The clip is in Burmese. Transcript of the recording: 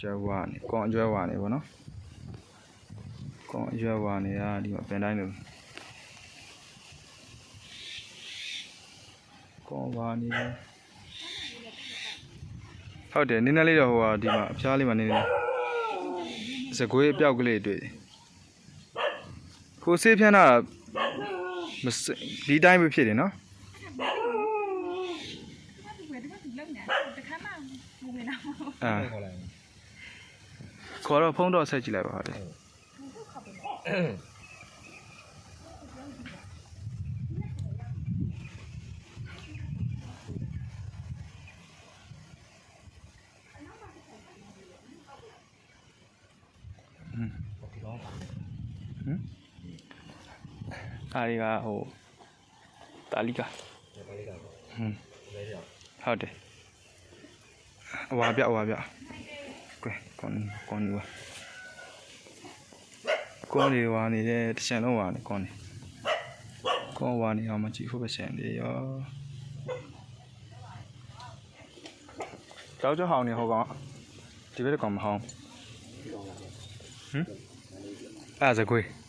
ရွယ်ဝါနေကွန်ရွယ်ဝါနေဗောနော်ကွန်ရွယ်ဝါနေတာဒီမှာပင်တိုင်းလို့ကွန်ဝါနေတယ်ဟုတ်တယ်နည်းနည်းလေးတော့ဟိုဟာဒီမှာအဖျားလေးမှာနည်းနည်းစကွေးအပြောက်ကလေးတွေ့တယ်ကိုဆေးဖြန်းတာမစဒီတိုင်းပဲဖြစ်တယ်နော်ဝယ်တော့ဒီလောက်ညာတခါမှမဝင်တော့အာ ခေါ်လိုက်ခေါ်တော့ဖုန်းတော့ဆက်ကြည့်လိုက်ပါဟုတ်တယ်အားရီကဟိုတာလီကာဒီပါလေးကတော့ဟွန်းလဲရအောင်ဟုတ်တယ်အဝါပြအဝါပြ ကွယ်ကွန်ကွန်ယူပါကွန်လေးဝါနေတဲ့တစ်ချန်လုံးဝါနေကွန်နေကွန်ဝါနေအောင်မကြည့်ဖို့ပဲဆန်တယ်ရောကြောက်ကြောက်ဟောင်းနေဟောကောင်ဒီဘက်ကောင်မဟောင်းဟမ်အဲ့ဒါစကွေး